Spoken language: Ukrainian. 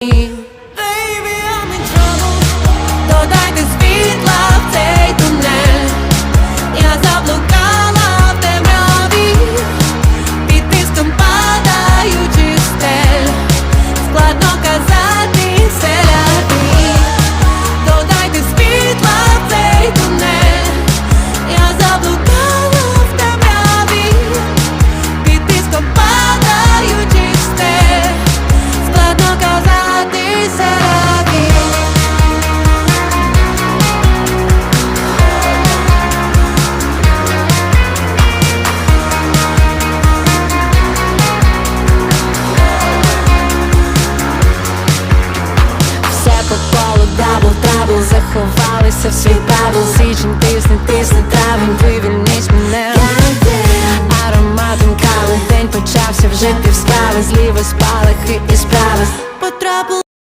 you Ховалися в світаві січень, тисне, тисне травень, вивільніть мене. Ароматом кави день почався вже півсправи, зліва спалахи і справи.